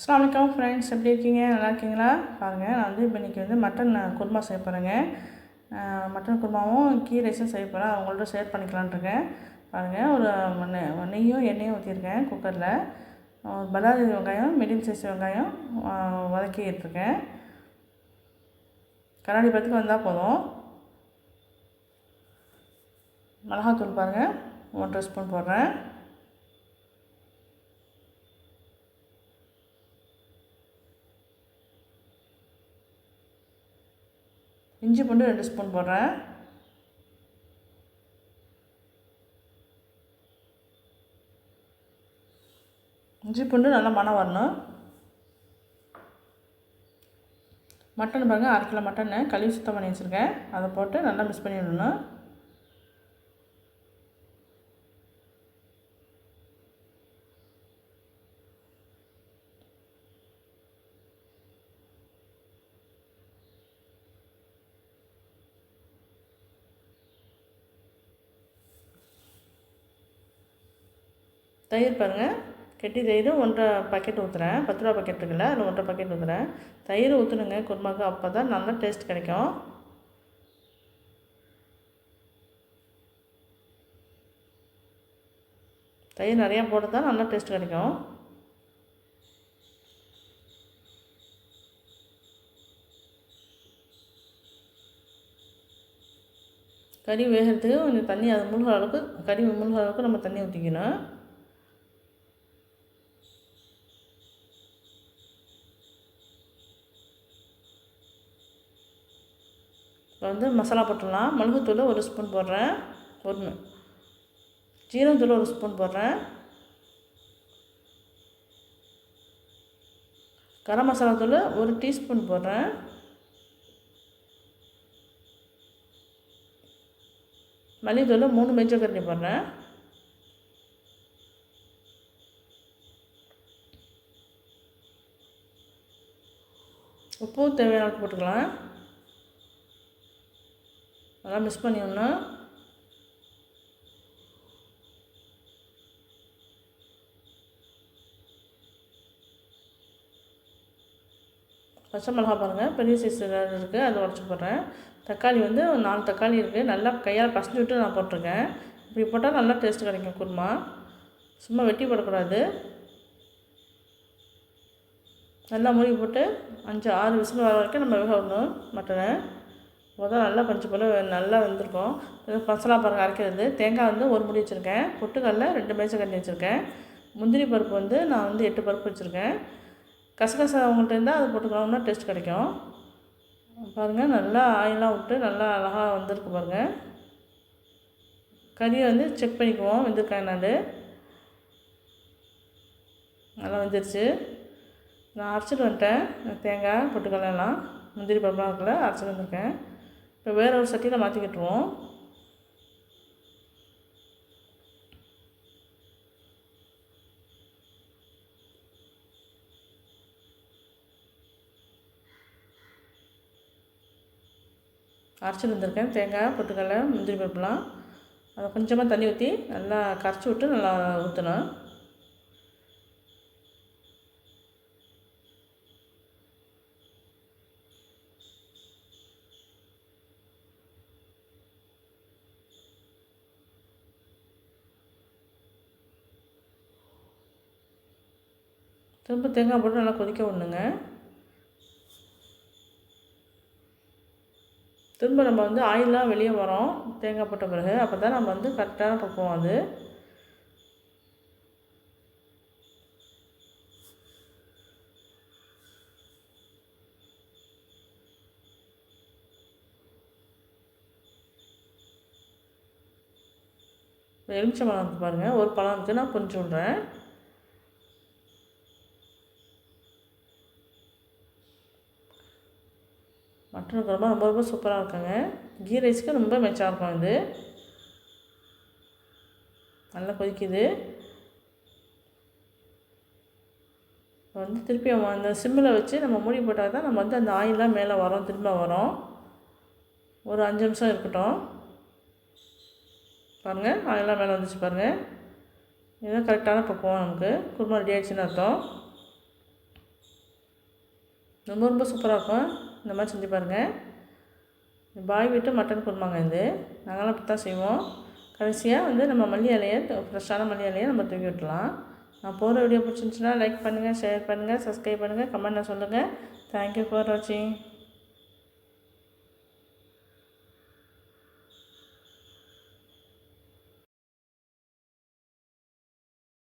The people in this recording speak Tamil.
அஸ்லாம் வலைக்கம் ஃப்ரெண்ட்ஸ் எப்படி இருக்கீங்க? நல்லா இருக்கீங்களா? பாருங்கள் நான் வந்து இப்போ இன்றைக்கி வந்து மட்டன் குருமா செய்ய போகிறேங்க மட்டன் குருமாவும் கீ ரைஸும் செய்ய போகிறேன் அவங்கள்ட்ட ஷேர் பண்ணிக்கலான்ட்ருக்கேன் பாருங்கள் ஒரு நெய்யும் எண்ணெயும் ஊற்றிருக்கேன் குக்கரில் பல்லாரி வெங்காயம் மீடியம் சைஸ் வெங்காயம் வதக்கிட்டுருக்கேன் கண்ணாடி பத்துக்கு வந்தால் போதும். மிளகாத்தூள் பாருங்கள் ஒன்றரை ஸ்பூன் போடுறேன். இஞ்சி பூண்டு ரெண்டு ஸ்பூன் போடுறேன். இஞ்சி பூண்டு நல்லா மணம் வரணும். மட்டன் பாருங்கள் அரை கிலோ மட்டனை கழுவி சுத்தம் பண்ணி வச்சுருக்கேன். அதை போட்டு நல்லா மிக்ஸ் பண்ணி விடணும். தயிர் பாருங்கள் கெட்டி தயிரும் ஒன்றரை பாக்கெட் ஊற்றுறேன் பத்து ரூபா பாக்கெட் இருக்குல்ல அதில் ஒன்றரை பாக்கெட் ஊற்றுறேன் தயிர் ஊற்றணுங்க குருமாக்கு அப்போ தான் நல்லா டேஸ்ட் கிடைக்கும். தயிர் நிறையா போட்டு தான் நல்லா டேஸ்ட் கிடைக்கும். கறி வேகிறதுக்கு கொஞ்சம் தண்ணி அது முழுகிற அளவுக்கு கறி முழுகிற அளவுக்கு நம்ம தண்ணி ஊற்றிக்கணும் இப்போ வந்து மசாலா போட்டுடலாம். மிளகுத்தூள் ஒரு ஸ்பூன் போடுறேன். ஒன்று. ஜீரகத்தூள் ஒரு ஸ்பூன் போடுறேன். கரம் மசாலா தூள் ஒரு டீஸ்பூன் போடுறேன். மல்லித்தூள் மூணு மெஞ்ச போடுறேன். உப்பு தேவையான போட்டுக்கலாம். நல்லா மிக்ஸ் பண்ணி விடணும் பச்சை மிளகா பாருங்கள் பெரிய சைஸ் இருக்குது அதை உடச்சி போடுறேன். தக்காளி வந்து ஒரு நாலு தக்காளி இருக்குது நல்லா கையால் பசஞ்சு விட்டு நான் போட்டிருக்கேன். இப்படி போட்டால் நல்லா டேஸ்ட் கிடைக்கும் குருமா. சும்மா வெட்டி போடக்கூடாது. நல்லா மூடி போட்டு அஞ்சு ஆறு விசில் வர வரைக்கும் நம்ம வேக விடணும் மட்டனை. மொதல் நல்லா பஞ்சு போல் நல்லா வந்திருக்கும். மசாலா பாருங்கள் அரைக்கிறது. தேங்காய் வந்து ஒரு முடி வச்சுருக்கேன். பொட்டுக்கடல ரெண்டு மேய்ச்ச கண்ணி வச்சுருக்கேன். முந்திரி பருப்பு வந்து நான் வந்து எட்டு பருப்பு வச்சுருக்கேன். கசகசா அவங்கள்ட்ட இருந்தால் அது போட்டுக்கலாம்னா டேஸ்ட் கிடைக்கும். பாருங்கள் நல்லா ஆயிலாம் விட்டு நல்லா அழகாக வந்திருக்கு பாருங்கள் கறியை வந்து செக் பண்ணிக்குவோம் வெந்திருக்கேன் நான் நல்லா வந்துருச்சு. நான் அரைச்சிட்டு வந்துட்டேன். தேங்காய் பொட்டுக்கடலாம் எல்லாம். முந்திரி பருப்புலாம் இருக்குல்ல அரைச்சிட்டு வந்திருக்கேன். இப்போ வேற ஒரு சட்டியில் மாற்றிக்கிட்டுருவோம் அரைச்சிட்டு வந்திருக்கேன். தேங்காய் பொட்டுக்கடலை முந்திரி பருப்புலாம். அதை கொஞ்சமாக தண்ணி ஊற்றி நல்லா கரைச்சி விட்டு நல்லா ஊற்றணும் திரும்ப தேங்காய் போட்டு நல்லா கொதிக்க விடணுங்க. திரும்ப நம்ம வந்து ஆயிலெலாம் வெளியே வரோம். தேங்காய் போட்ட பிறகு அப்போ தான் நம்ம வந்து கரெக்டான பக்குவோம் அது. எலுமிச்சை பழம் இருக்குது பாருங்கள் ஒரு பழம் இருக்குது நான் கொஞ்சம் விட்றேன் மட்டன் குழம்பு ரொம்ப ரொம்ப சூப்பராக இருக்குங்க. கீ ரைஸ்க்கு ரொம்ப மெச்சாக இருக்கும் இது. நல்லா கொதிக்குது. வந்து திருப்பி அவன் அந்த சிம்மில் வச்சு நம்ம மூடி போட்டால் தான் நம்ம வந்து அந்த ஆயிலெலாம் மேலே வரும் திரும்ப வரும். ஒரு அஞ்சு நிமிஷம் இருக்கட்டும். பாருங்கள் ஆயிலெலாம் மேலே வந்துச்சு பாருங்கள் இதுதான் கரெக்டான பக்குவம் நமக்கு. குருமா ரெடி ஆகிடுச்சின்னு அர்த்தம். ரொம்ப ரொம்ப சூப்பராக இருக்கும். இந்த மாதிரி செஞ்சு பாருங்கள் பாய் வீட்டு மட்டன் குருமாங்க இது. நாங்களாம் அப்படி தான் செய்வோம். கடைசியாக வந்து நம்ம மல்லி இலையை ஃப்ரெஷ்ஷான மல்லி இலையை நம்ம தூக்கி விட்டுலாம் நான் போகிற வீடியோ பிடிச்சிருந்துச்சுன்னா லைக் பண்ணுங்கள் ஷேர் பண்ணுங்கள் சப்ஸ்கிரைப் பண்ணுங்கள் கமெண்ட்டில் சொல்லுங்கள் தேங்க்யூ ஃபார் வாட்சிங்